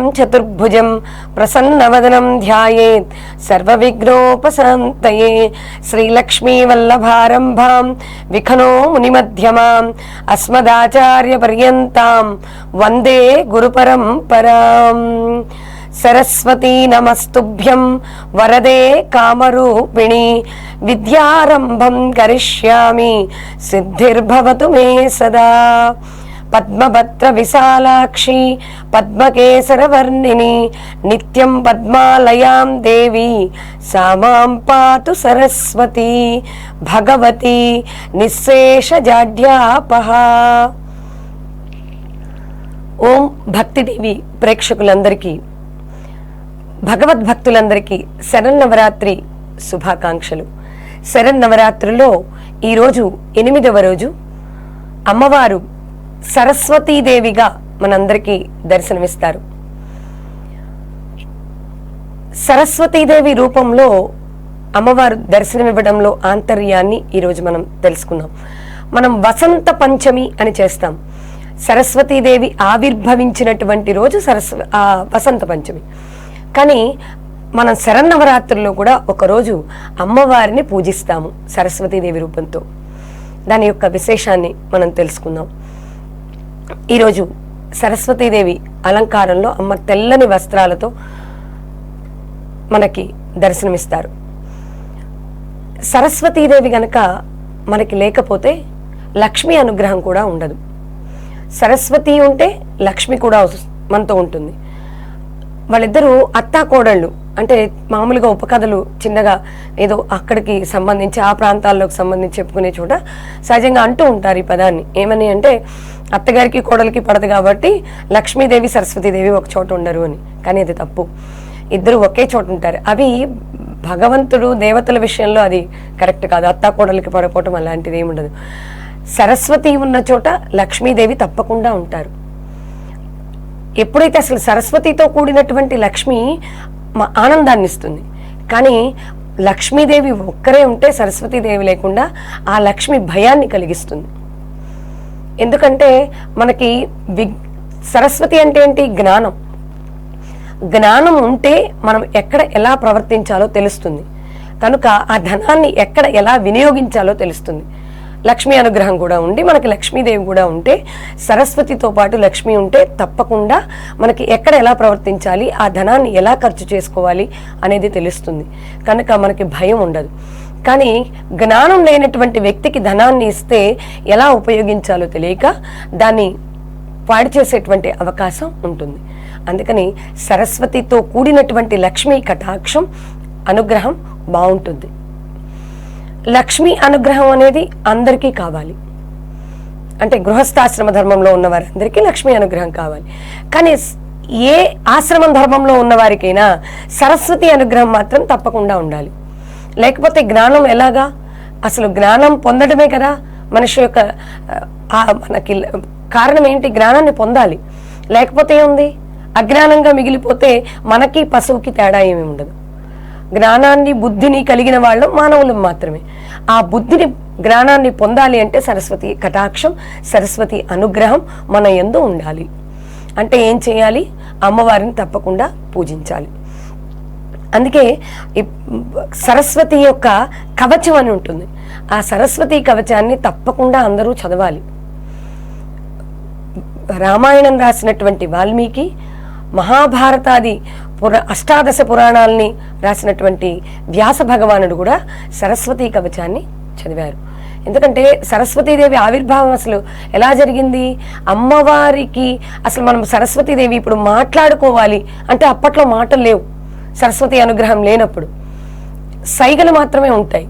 చతుర్భుజం ప్రసన్నవదనం ధ్యాయేత్ సర్వవిఘ్నోపశాంతయే. శ్రీలక్ష్మీవల్లభారంభాం విఖనో మునిమధ్యమాం అస్మదాచార్యపర్యంతాం వందే గురుపరంపరాం. సరస్వతీ నమస్తుభ్యం వరదే కామరూపిణి విద్యారంభం కరిష్యామి సిద్ధిర్భవతు మే సదా. పద్మభద్ర విశాలాక్షి పద్మకేసరవర్ణిని నిత్యం పద్మాలయాం దేవి సామాం పాతు సరస్వతి భగవతి నిశ్శేషజాడ్యాపహ ఓం భక్తిదేవి ప్రేక్షకులందరికీ భగవద్భక్తులందరికీ శరన్నవరాత్రి శుభాకాంక్షలు. శరన్నవరాత్రిలో ఈరోజు ఎనిమిదవ రోజు అమ్మవారు సరస్వతీదేవిగా మనందరికీ దర్శనమిస్తారు. సరస్వతీదేవి రూపంలో అమ్మవారు దర్శనమివ్వడంలో ఆంతర్యాన్ని ఈరోజు మనం తెలుసుకున్నాం మనం వసంత పంచమి అని చేస్తాం. సరస్వతీదేవి ఆవిర్భవించినటువంటి రోజు సరస్వ ఆ వసంత పంచమి. కానీ మనం శరన్నవరాత్రుల్లో కూడా ఒకరోజు అమ్మవారిని పూజిస్తాము సరస్వతీదేవి రూపంతో. దాని యొక్క విశేషాన్ని మనం తెలుసుకుందాం. ఈరోజు సరస్వతీదేవి అలంకారంలో అమ్మ తెల్లని వస్త్రాలతో మనకి దర్శనమిస్తారు. సరస్వతీదేవి గనక మనకి లేకపోతే లక్ష్మి అనుగ్రహం కూడా ఉండదు. సరస్వతి ఉంటే లక్ష్మి కూడా మనతో ఉంటుంది. వాళ్ళిద్దరూ అత్తా కోడళ్ళు అంటే మామూలుగా ఉపకథలు చిన్నగా ఏదో అక్కడికి సంబంధించి ఆ ప్రాంతాల్లోకి సంబంధించి చెప్పుకునే చోట సహజంగా అంటూ ఉంటారు ఈ పదాన్ని. ఏమని అంటే అత్తగారికి కోడలికి పడదు కాబట్టి లక్ష్మీదేవి సరస్వతీదేవి ఒక చోట ఉండరు అని. కానీ అది తప్పు. ఇద్దరు ఒకే చోట ఉంటారు. అవి భగవంతుడు దేవతల విషయంలో అది కరెక్ట్ కాదు. అత్త కోడలికి పడకపోవటం అలాంటిది ఏమి ఉండదు. సరస్వతి ఉన్న చోట లక్ష్మీదేవి తప్పకుండా ఉంటారు. ఎప్పుడైతే అసలు సరస్వతితో కూడినటువంటి లక్ష్మి ఆనందాన్ని ఇస్తుంది. కానీ లక్ష్మీదేవి ఒక్కరే ఉంటే సరస్వతీదేవి లేకుండా ఆ లక్ష్మి భయాన్ని కలిగిస్తుంది. ఎందుకంటే మనకి వి సరస్వతి అంటే ఏంటి? జ్ఞానం. జ్ఞానం ఉంటే మనం ఎక్కడ ఎలా ప్రవర్తించాలో తెలుస్తుంది. కనుక ఆ ధనాన్ని ఎక్కడ ఎలా వినియోగించాలో తెలుస్తుంది. లక్ష్మీ అనుగ్రహం కూడా ఉండి మనకి లక్ష్మీదేవి కూడా ఉంటే సరస్వతితో పాటు లక్ష్మి ఉంటే తప్పకుండా మనకి ఎక్కడ ఎలా ప్రవర్తించాలి ఆ ధనాన్ని ఎలా ఖర్చు చేసుకోవాలి అనేది తెలుస్తుంది. కనుక మనకి భయం ఉండదు. కానీ జ్ఞానం లేనటువంటి వ్యక్తికి ధనాన్ని ఇస్తే ఎలా ఉపయోగించాలో తెలియక దాన్ని పాడు చేసేటువంటి అవకాశం ఉంటుంది. అందుకని సరస్వతితో కూడినటువంటి లక్ష్మీ కటాక్షం అనుగ్రహం బాగుంటుంది. లక్ష్మీ అనుగ్రహం అనేది అందరికీ కావాలి. అంటే గృహస్థాశ్రమ ధర్మంలో ఉన్న వారందరికీ లక్ష్మీ అనుగ్రహం కావాలి. కానీ ఏ ఆశ్రమం ధర్మంలో ఉన్నవారికైనా సరస్వతి అనుగ్రహం మాత్రం తప్పకుండా ఉండాలి. లేకపోతే జ్ఞానం ఎలాగా? అసలు జ్ఞానం పొందడమే కదా మనిషి యొక్క మనకి కారణం ఏంటి? జ్ఞానాన్ని పొందాలి. లేకపోతే ఏముంది? అజ్ఞానంగా మిగిలిపోతే మనకి పశువుకి తేడా ఏమి ఉండదు. జ్ఞానాన్ని బుద్ధిని కలిగిన వాళ్ళం మానవులం మాత్రమే. ఆ బుద్ధిని జ్ఞానాన్ని పొందాలి అంటే సరస్వతి కటాక్షం సరస్వతి అనుగ్రహం మన ఎందు ఉండాలి. అంటే ఏం చేయాలి? అమ్మవారిని తప్పకుండా పూజించాలి. అందుకే సరస్వతి యొక్క కవచం అని ఉంటుంది. ఆ సరస్వతి కవచాన్ని తప్పకుండా అందరూ చదవాలి. రామాయణం రాసినటువంటి వాల్మీకి మహాభారతాది పుర అష్టాదశ పురాణాలని రాసినటువంటి వ్యాస భగవానుడు కూడా సరస్వతి కవచాన్ని చదివారు. ఎందుకంటే సరస్వతీదేవి ఆవిర్భావం అసలు ఎలా జరిగింది? అమ్మవారికి అసలు మనం సరస్వతీదేవి ఇప్పుడు మాట్లాడుకోవాలి అంటే అప్పట్లో మాటలు లేవు. సరస్వతి అనుగ్రహం లేనప్పుడు. సైగలు మాత్రమే ఉంటాయి.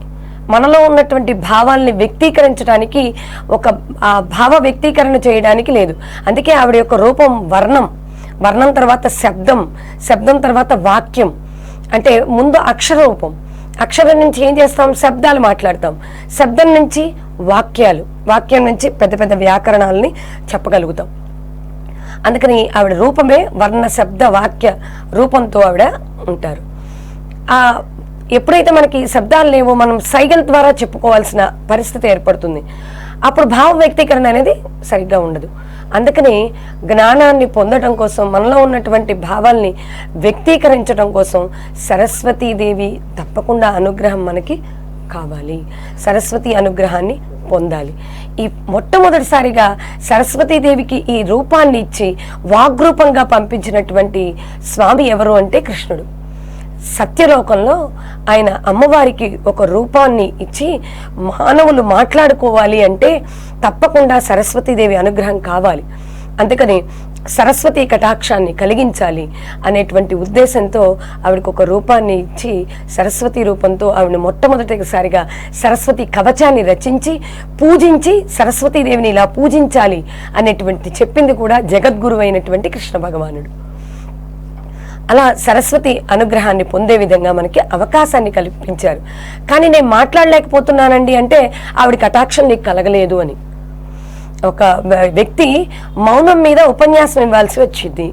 మనలో ఉన్నటువంటి భావాల్ని వ్యక్తీకరించడానికి ఒక ఆ భావ వ్యక్తీకరణ చేయడానికి లేదు. అందుకే ఆవిడ యొక్క రూపం వర్ణం. వర్ణం తర్వాత శబ్దం శబ్దం తర్వాత వాక్యం. అంటే ముందు అక్షరూపం అక్షరం నుంచి ఏం చేస్తాం? శబ్దాలు మాట్లాడతాం. శబ్దం నుంచి వాక్యాలు వాక్యం నుంచి పెద్ద పెద్ద వ్యాకరణాలని చెప్పగలుగుతాం. అందుకని ఆవిడ రూపమే వర్ణ శబ్ద వాక్య రూపంతో ఆవిడ ఉంటారు. ఆ ఎప్పుడైతే మనకి శబ్దాలు లేవో మనం సైగల్ ద్వారా చెప్పుకోవాల్సిన పరిస్థితి ఏర్పడుతుంది. అప్పుడు భావ వ్యక్తీకరణ అనేది సరిగ్గా ఉండదు. అందుకని జ్ఞానాన్ని పొందడం కోసం మనలో ఉన్నటువంటి భావాల్ని వ్యక్తీకరించడం కోసం సరస్వతీదేవి తప్పకుండా అనుగ్రహం మనకి కావాలి. సరస్వతి అనుగ్రహాన్ని పొందాలి. ఈ మొట్టమొదటిసారిగా సరస్వతీదేవికి ఈ రూపాన్ని ఇచ్చి వాగ్రూపంగా పంపించినటువంటి స్వామి ఎవరు అంటే కృష్ణుడు. సత్యలోకంలో ఆయన అమ్మవారికి ఒక రూపాన్ని ఇచ్చి మానవులు మాట్లాడుకోవాలి అంటే తప్పకుండా సరస్వతీదేవి అనుగ్రహం కావాలి. అందుకని సరస్వతి కటాక్షాన్ని కలిగించాలి అనేటువంటి ఉద్దేశంతో ఆవిడకు ఒక రూపాన్ని ఇచ్చి సరస్వతి రూపంతో ఆవిడ మొట్టమొదటిసారిగా సరస్వతి కవచాన్ని రచించి పూజించి సరస్వతీదేవిని ఇలా పూజించాలి అనేటువంటి చెప్పింది కూడా జగద్గురువు అయినటువంటి కృష్ణ భగవానుడు. అలా సరస్వతి అనుగ్రహాన్ని పొందే విధంగా మనకి అవకాశాన్ని కల్పించారు. కానీ నేను మాట్లాడలేకపోతున్నానండి అంటే ఆవిడ కటాక్షం నీకు కలగలేదు అని. ఒక వ్యక్తి మౌనం మీద ఉపన్యాసం ఇవ్వాల్సి వచ్చింది.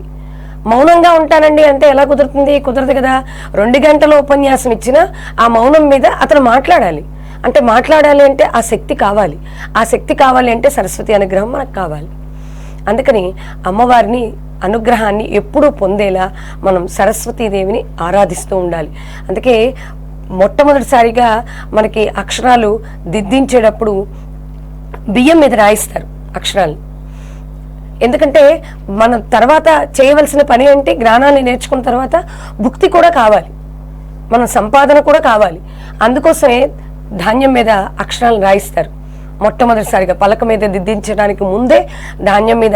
మౌనంగా ఉంటానండి అంటే ఎలా కుదురుతుంది? కుదరదు కదా. రెండు గంటల ఉపన్యాసం ఇచ్చినా ఆ మౌనం మీద అతను మాట్లాడాలి. అంటే మాట్లాడాలి అంటే ఆ శక్తి కావాలి. ఆ శక్తి కావాలి అంటే సరస్వతి అనుగ్రహం మనకు కావాలి. అందుకని అమ్మవారిని అనుగ్రహాన్ని ఎప్పుడూ పొందేలా మనం సరస్వతీదేవిని ఆరాధిస్తూ ఉండాలి. అందుకే మొట్టమొదటిసారిగా మనకి అక్షరాలు దిద్దించేటప్పుడు బియ్యం మీద రాయిస్తారు. అక్షరాలు. ఎందుకంటే మనం తర్వాత చేయవలసిన పని అంటే జ్ఞానాన్ని నేర్చుకున్న తర్వాత భుక్తి కూడా కావాలి. మన సంపాదన కూడా కావాలి. అందుకోసమే ధాన్యం మీద అక్షరాలు రాయిస్తారు. మొట్టమొదటిసారిగా పలక మీద దిద్దించడానికి ముందే ధాన్యం మీద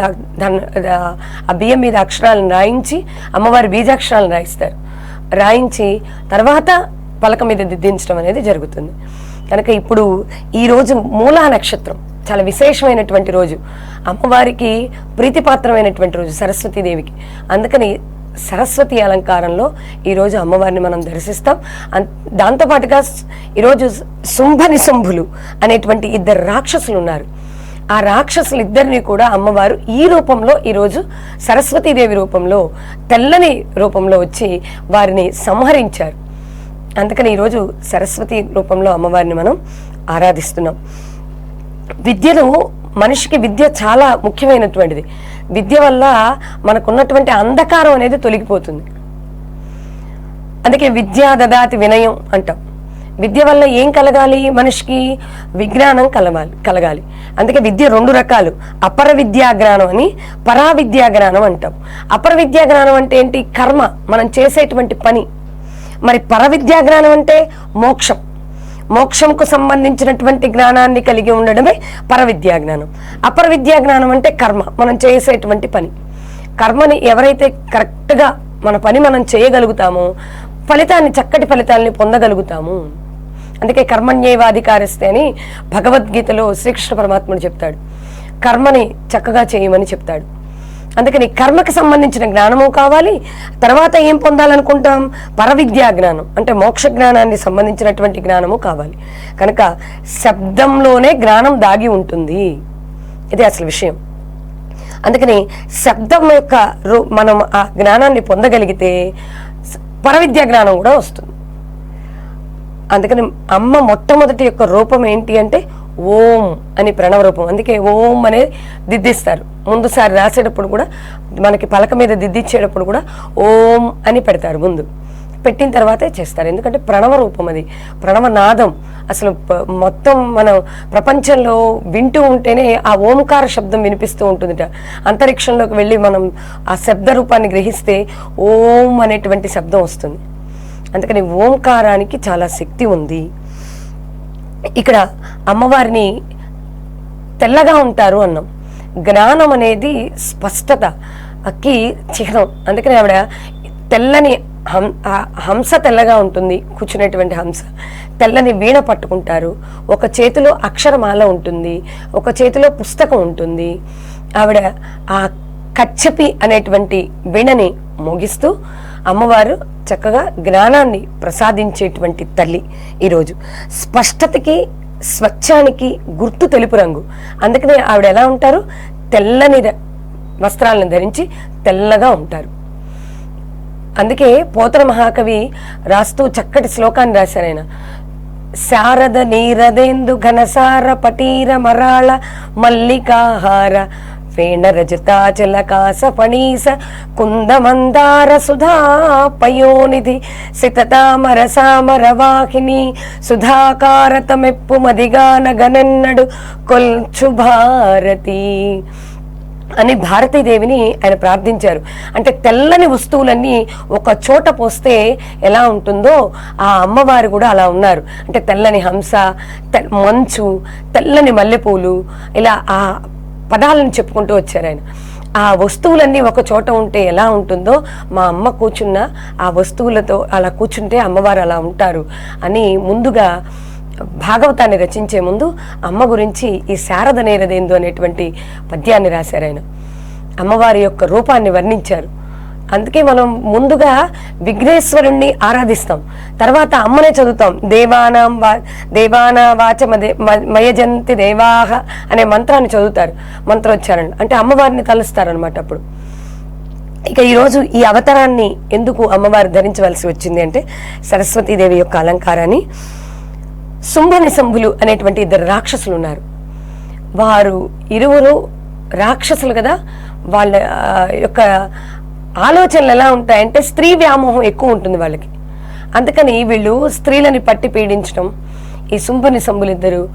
ఆ బియ్యం మీద అక్షరాలను రాయించి అమ్మవారి బీజాక్షరాలను రాయిస్తారు. రాయించి తర్వాత పలక మీద దిద్దించడం అనేది జరుగుతుంది. కనుక ఇప్పుడు ఈ రోజు మూలా నక్షత్రం. చాలా విశేషమైనటువంటి రోజు. అమ్మవారికి ప్రీతిపాత్రమైనటువంటి రోజు సరస్వతీదేవికి. అందుకని సరస్వతి అలంకారంలో ఈరోజు అమ్మవారిని మనం దర్శిస్తాం. దాంతోపాటుగా ఈరోజు శుంభని శుంభులు అనేటువంటి ఇద్దరు రాక్షసులు ఉన్నారు. ఆ రాక్షసులు ఇద్దరిని కూడా అమ్మవారు ఈ రూపంలో ఈరోజు సరస్వతీదేవి రూపంలో తెల్లని రూపంలో వచ్చి వారిని సంహరించారు. అందుకని ఈరోజు సరస్వతి రూపంలో అమ్మవారిని మనం ఆరాధిస్తున్నాం. విద్యను మనిషికి విద్య చాలా ముఖ్యమైనటువంటిది. విద్య వల్ల మనకున్నటువంటి అంధకారం అనేది తొలగిపోతుంది. అందుకే విద్యా దదాతి వినయం అంటాం. విద్య వల్ల ఏం కలగాలి? మనిషికి విజ్ఞానం కలగాలి కలగాలి. అందుకే విద్య రెండు రకాలు. అపర విద్యాజ్ఞానం అని పరా విద్యాజ్ఞానం అంటాం. అపర విద్యాజ్ఞానం అంటే ఏంటి? కర్మ. మనం చేసేటువంటి పని. మరి పర విద్యాజ్ఞానం అంటే మోక్షం. మోక్షంకు సంబంధించినటువంటి జ్ఞానాన్ని కలిగి ఉండడమే పరవిద్యా జ్ఞానం అపర విద్యా జ్ఞానం అంటే కర్మ మనం చేసేటువంటి పని. కర్మని ఎవరైతే కరెక్ట్గా మన పని మనం చేయగలుగుతామో ఫలితాన్ని చక్కటి ఫలితాన్ని పొందగలుగుతాము. అందుకే కర్మణ్యేవాధికారిస్తే అని భగవద్గీతలో శ్రీకృష్ణ పరమాత్ముడు చెప్తాడు. కర్మని చక్కగా చేయమని చెప్తాడు. అందుకని కర్మకి సంబంధించిన జ్ఞానము కావాలి. తర్వాత ఏం పొందాలనుకుంటాం? పరవిద్యా జ్ఞానం. అంటే మోక్ష జ్ఞానాన్ని సంబంధించినటువంటి జ్ఞానము కావాలి. కనుక శబ్దంలోనే జ్ఞానం దాగి ఉంటుంది. ఇది అసలు విషయం. అందుకని శబ్దం యొక్క రూ- మనం ఆ జ్ఞానాన్ని పొందగలిగితే పరవిద్యా జ్ఞానం కూడా వస్తుంది. అందుకని అమ్మ మొట్టమొదటి యొక్క రూపం ఏంటి అంటే ఓం అని ప్రణవరూపం. అందుకే ఓం అనేది దిద్దిస్తారు. ముందుసారి రాసేటప్పుడు కూడా మనకి పలక మీద దిద్దిచ్చేటప్పుడు కూడా ఓం అని పెడతారు ముందు. పెట్టిన తర్వాతే చేస్తారు. ఎందుకంటే ప్రణవ రూపం అది. ప్రణవ నాదం అసలు మొత్తం మనం ప్రపంచంలో వింటూ ఉంటేనే ఆ ఓంకార శబ్దం వినిపిస్తూ ఉంటుందిట. అంతరిక్షంలోకి వెళ్ళి మనం ఆ శబ్ద రూపాన్ని గ్రహిస్తే ఓం అనేటువంటి శబ్దం వస్తుంది. అందుకని ఓంకారానికి చాలా శక్తి ఉంది. ఇక్కడ అమ్మవారిని తెల్లగా ఉంటారు అన్నాం. జ్ఞానం అనేది స్పష్టతకి చిహ్నం. అందుకని ఆవిడ తెల్లని హం హంస తెల్లగా ఉంటుంది కూర్చునేటువంటి హంస. తెల్లని వీణ పట్టుకుంటారు. ఒక చేతిలో అక్షరమాల ఉంటుంది ఒక చేతిలో పుస్తకం ఉంటుంది. ఆవిడ ఆ కచ్చపి అనేటువంటి వీణని మోగిస్తూ అమ్మవారు చక్కగా జ్ఞానాన్ని ప్రసాదించేటువంటి తల్లి ఈరోజు. స్పష్టతకి స్వచ్ఛానికి గుర్తు తెలుపు రంగు. అందుకనే ఆవిడ ఎలా ఉంటారు? తెల్లని ర- వస్త్రాలను ధరించి తెల్లగా ఉంటారు. అందుకే పోతన మహాకవి రాస్తూ చక్కటి శ్లోకాన్ని రాశారు ఆయన. శారద నీరదేందు ఘనసార పటీర మరాళ మల్లికాహార ఫణీస కుందమందార సుధా పయోనిధి సితతామర సామర వాహిని సుధాకారతమెప్పు మదిగాన గనెన్నడు కొల్చు భారతి అని భారతీదేవిని ఆయన ప్రార్థించారు. అంటే తెల్లని వస్తువులన్నీ ఒక చోట పోస్తే ఎలా ఉంటుందో ఆ అమ్మవారు కూడా అలా ఉన్నారు. అంటే తెల్లని హంస తె- మంచు తెల్లని మల్లెపూలు ఇలా ఆ పదాలను చెప్పుకుంటూ వచ్చారు ఆయన. ఆ వస్తువులన్నీ ఒక చోట ఉంటే ఎలా ఉంటుందో మా అమ్మ కూర్చున్న ఆ వస్తువులతో అలా కూర్చుంటే అమ్మవారు అలా ఉంటారు అని ముందుగా భాగవతాన్ని రచించే ముందు అమ్మ గురించి ఈ శారద నేరదేందు అనేటువంటి పద్యాన్ని రాశారు ఆయన. అమ్మవారి యొక్క రూపాన్ని వర్ణించారు. అందుకే మనం ముందుగా విఘ్నేశ్వరుణ్ణి ఆరాధిస్తాం. తర్వాత అమ్మనే చదువుతాం. దేవానాం వా దేవానా వాచ మదే- మ- మయజంతి దేవాహ అనే మంత్రాన్ని చదువుతారు. మంత్రోచ్చారణ. అంటే అమ్మవారిని తలుస్తారనమాట అప్పుడు. ఇక ఈరోజు ఈ అవతారాన్ని ఎందుకు అమ్మవారు ధరించవలసి వచ్చింది అంటే సరస్వతీదేవి యొక్క అలంకారాన్ని శుంభనిశంభులు అనేటువంటి ఇద్దరు రాక్షసులు ఉన్నారు. వారు ఇరువురు రాక్షసులు కదా? వాళ్ళ యొక్క ఆలోచనలు ఎలా ఉంటాయంటే స్త్రీ వ్యామోహం ఎక్కువ ఉంటుంది వాళ్ళకి. అందుకని వీళ్ళు స్త్రీలని పట్టి పీడించడం ఈ శుంభని నిశంభులు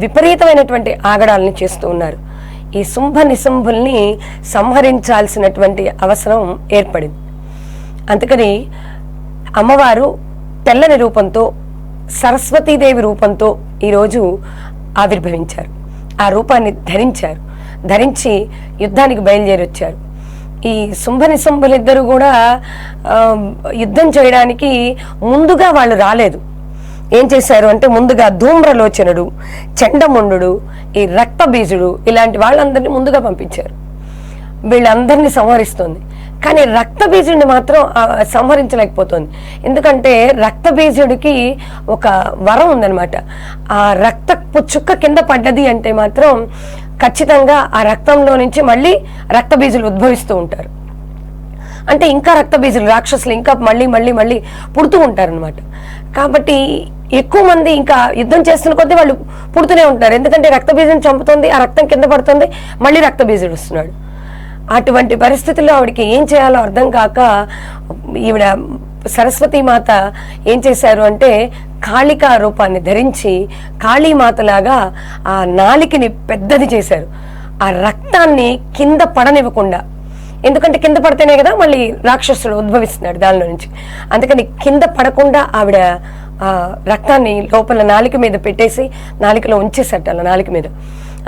విపరీతమైనటువంటి ఆగడాలని చేస్తూ ఉన్నారు. ఈ శుంభ నిశంభుల్ని సంహరించాల్సినటువంటి అవసరం ఏర్పడింది. అందుకని అమ్మవారు తెల్లని రూపంతో సరస్వతీదేవి రూపంతో ఈరోజు ఆవిర్భవించారు. ఆ రూపాన్ని ధరించారు. ధరించి యుద్ధానికి బయలుదేరి వచ్చారు ఈ శుంభ ఇద్దరు కూడా యుద్ధం చేయడానికి ముందుగా వాళ్ళు రాలేదు. ఏం చేశారు అంటే ముందుగా ధూమ్రలోచనుడు చండముండు ఈ రక్తబీజుడు ఇలాంటి వాళ్ళందరినీ ముందుగా పంపించారు. వీళ్ళందరినీ సంహరిస్తుంది. కానీ రక్తబీజుడిని మాత్రం సంహరించలేకపోతుంది. ఎందుకంటే రక్తబీజుడికి ఒక వరం ఉందన్నమాట. ఆ రక్తపు చుక్క కింద పడ్డది అంటే మాత్రం ఖచ్చితంగా ఆ రక్తంలో నుంచి మళ్ళీ రక్తబీజులు ఉద్భవిస్తూ ఉంటారు. అంటే ఇంకా రక్తబీజులు రాక్షసులు ఇంకా మళ్ళీ మళ్ళీ మళ్ళీ పుడుతూ ఉంటారనమాట కాబట్టి ఎక్కువ మంది ఇంకా యుద్ధం చేస్తున్న కొద్దీ వాళ్ళు పుడుతూనే ఉంటారు ఎందుకంటే రక్తబీజం చంపుతుంది ఆ రక్తం కింద పడుతుంది మళ్ళీ రక్తబీజుడు వస్తున్నాడు. అటువంటి పరిస్థితుల్లో ఆవిడకి ఏం చేయాలో అర్థం కాక ఈవిడ సరస్వతి మాత ఏం చేశారు అంటే కాళికా రూపాన్ని ధరించి కాళీమాతలాగా ఆ నాలికని పెద్దది చేశారు. ఆ రక్తాన్ని కింద పడనివ్వకుండా. ఎందుకంటే కింద పడితేనే కదా మళ్ళీ రాక్షసుడు ఉద్భవిస్తున్నాడు దానిలో నుంచి. అందుకని కింద పడకుండా ఆవిడ ఆ రక్తాన్ని లోపల నాలిక మీద పెట్టేసి నాలికలో ఉంచేసట అలా నాలిక మీద.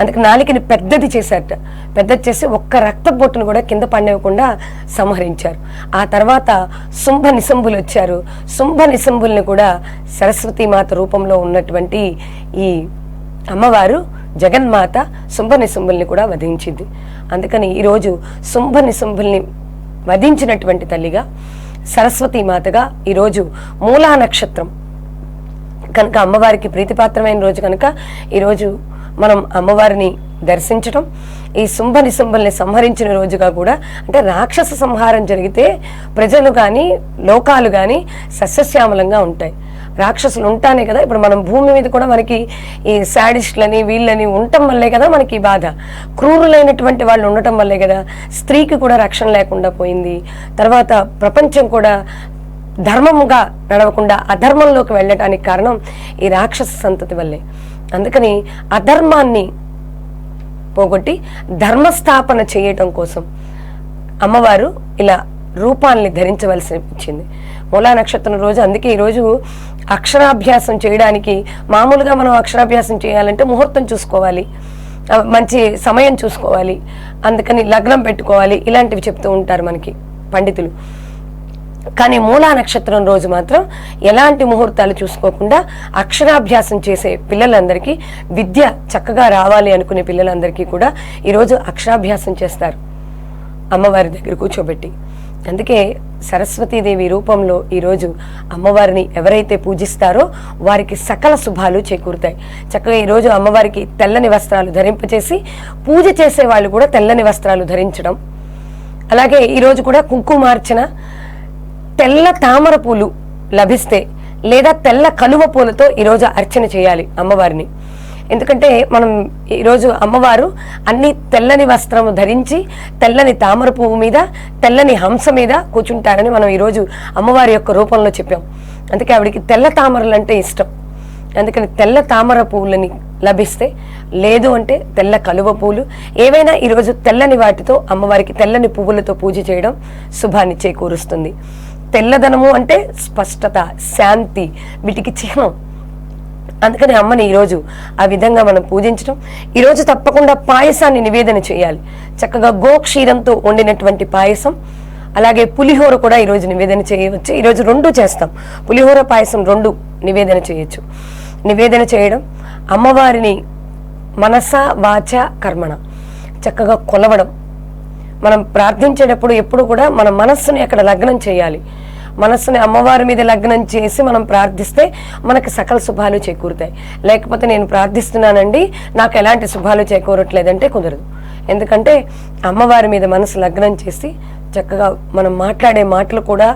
అందుకు నాలికని పెద్దది చేశారట. పెద్దది చేసి ఒక్క రక్త బొట్టును కూడా కింద పడినివ్వకుండా సంహరించారు. ఆ తర్వాత శుంభ నిశంభులు వచ్చారు. శుంభ నిశంభుల్ని కూడా సరస్వతీ మాత రూపంలో ఉన్నటువంటి ఈ అమ్మవారు జగన్మాత శుంభ నిశంభుల్ని కూడా వధించింది. అందుకని ఈరోజు శుంభ నిశంభుల్ని వధించినటువంటి తల్లిగా సరస్వతీ మాతగా ఈరోజు మూలా నక్షత్రం. కనుక అమ్మవారికి ప్రీతిపాత్రమైన రోజు కనుక ఈరోజు మనం అమ్మవారిని దర్శించటం ఈ శుంభ నిశుంభల్ని సంహరించిన రోజుగా కూడా అంటే రాక్షస సంహారం జరిగితే ప్రజలు కానీ లోకాలు కానీ సస్యశ్యామలంగా ఉంటాయి. రాక్షసులు ఉంటానే కదా ఇప్పుడు మనం భూమి మీద కూడా మనకి ఈ శాడిస్ట్లని వీళ్ళని ఉండటం వల్లే కదా మనకి ఈ బాధ. క్రూరులైనటువంటి వాళ్ళు ఉండటం వల్లే కదా స్త్రీకి కూడా రక్షణ లేకుండా పోయింది. తర్వాత ప్రపంచం కూడా ధర్మముగా నడవకుండా అధర్మంలోకి వెళ్ళటానికి కారణం ఈ రాక్షస సంతతి వల్లే. అందుకని అధర్మాన్ని పోగొట్టి ధర్మస్థాపన చేయటం కోసం అమ్మవారు ఇలా రూపాల్ని ధరించవలసి వచ్చింది. మూలా నక్షత్రం రోజు అందుకే ఈరోజు అక్షరాభ్యాసం చేయడానికి మామూలుగా మనం అక్షరాభ్యాసం చేయాలంటే ముహూర్తం చూసుకోవాలి. మంచి సమయం చూసుకోవాలి. అందుకని లగ్నం పెట్టుకోవాలి. ఇలాంటివి చెప్తూ ఉంటారు మనకి పండితులు. కానీ మూలా నక్షత్రం రోజు మాత్రం ఎలాంటి ముహూర్తాలు చూసుకోకుండా అక్షరాభ్యాసం చేసే పిల్లలందరికీ విద్య చక్కగా రావాలి అనుకునే పిల్లలందరికీ కూడా ఈరోజు అక్షరాభ్యాసం చేస్తారు. అమ్మవారి దగ్గర కూర్చోబెట్టి. అందుకే సరస్వతీదేవి రూపంలో ఈరోజు అమ్మవారిని ఎవరైతే పూజిస్తారో వారికి సకల శుభాలు చేకూరుతాయి. చక్కగా ఈరోజు అమ్మవారికి తెల్లని వస్త్రాలు ధరింపచేసి పూజ చేసే వాళ్ళు కూడా తెల్లని వస్త్రాలు ధరించడం. అలాగే ఈరోజు కూడా కుంకుమార్చన తెల్ల తామర పూలు లభిస్తే లేదా తెల్ల కలువ పూలతో ఈరోజు అర్చన చేయాలి అమ్మవారిని. ఎందుకంటే మనం ఈరోజు అమ్మవారు అన్ని తెల్లని వస్త్రము ధరించి తెల్లని తామర పువ్వు మీద తెల్లని హంస మీద కూర్చుంటారని మనం ఈరోజు అమ్మవారి యొక్క రూపంలో చెప్పాం. అందుకే ఆవిడికి తెల్ల తామరలు అంటే ఇష్టం. అందుకని తెల్ల తామర పువ్వులని లభిస్తే లేదు అంటే తెల్ల కలువ పూలు ఏవైనా ఈరోజు తెల్లని వాటితో అమ్మవారికి తెల్లని పువ్వులతో పూజ చేయడం శుభాన్ని చేకూరుస్తుంది తెల్లదనము అంటే స్పష్టత శాంతి వీటికి చిహ్నం. అందుకని అమ్మని ఈరోజు ఆ విధంగా మనం పూజించడం ఈరోజు తప్పకుండా పాయసాన్ని నివేదన చేయాలి. చక్కగా గోక్షీరంతో వండినటువంటి పాయసం అలాగే పులిహోర కూడా ఈరోజు నివేదన చేయవచ్చు. ఈరోజు రెండు చేస్తాం. పులిహోర పాయసం రెండు నివేదన చేయొచ్చు. నివేదన చేయడం అమ్మవారిని మనస వాచ కర్మణ చక్కగా కొలవడం. మనం ప్రార్థించేటప్పుడు ఎప్పుడు కూడా మన మనస్సుని అక్కడ లగ్నం చేయాలి. మనస్సుని అమ్మవారి మీద లగ్నం చేసి మనం ప్రార్థిస్తే మనకి సకల శుభాలు చేకూరుతాయి. లేకపోతే నేను ప్రార్థిస్తున్నానండి నాకు ఎలాంటి శుభాలు చేకూరట్లేదంటే కుదరదు. ఎందుకంటే అమ్మవారి మీద మనసు లగ్నం చేసి చక్కగా మనం మాట్లాడే మాటలు కూడా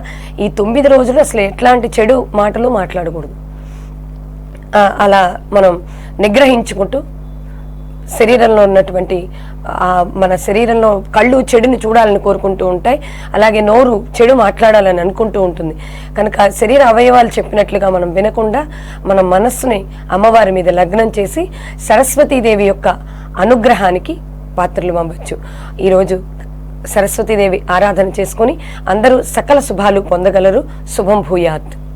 ఈ తొమ్మిది రోజులు అసలు ఎట్లాంటి చెడు మాటలు మాట్లాడకూడదు. అలా మనం నిగ్రహించుకుంటూ శరీరంలో ఉన్నటువంటి మన శరీరంలో కళ్ళు చెడుని చూడాలని కోరుకుంటూ ఉంటాయి. అలాగే నోరు చెడు మాట్లాడాలని అనుకుంటూ ఉంటుంది. కనుక శరీర అవయవాలు చెప్పినట్లుగా మనం వినకుండా మన మనస్సుని అమ్మవారి మీద లగ్నం చేసి సరస్వతీదేవి యొక్క అనుగ్రహానికి పాత్రలు పంపచ్చు ఈరోజు సరస్వతీదేవి ఆరాధన చేసుకుని అందరూ సకల శుభాలు పొందగలరు. శుభం భూయాత్.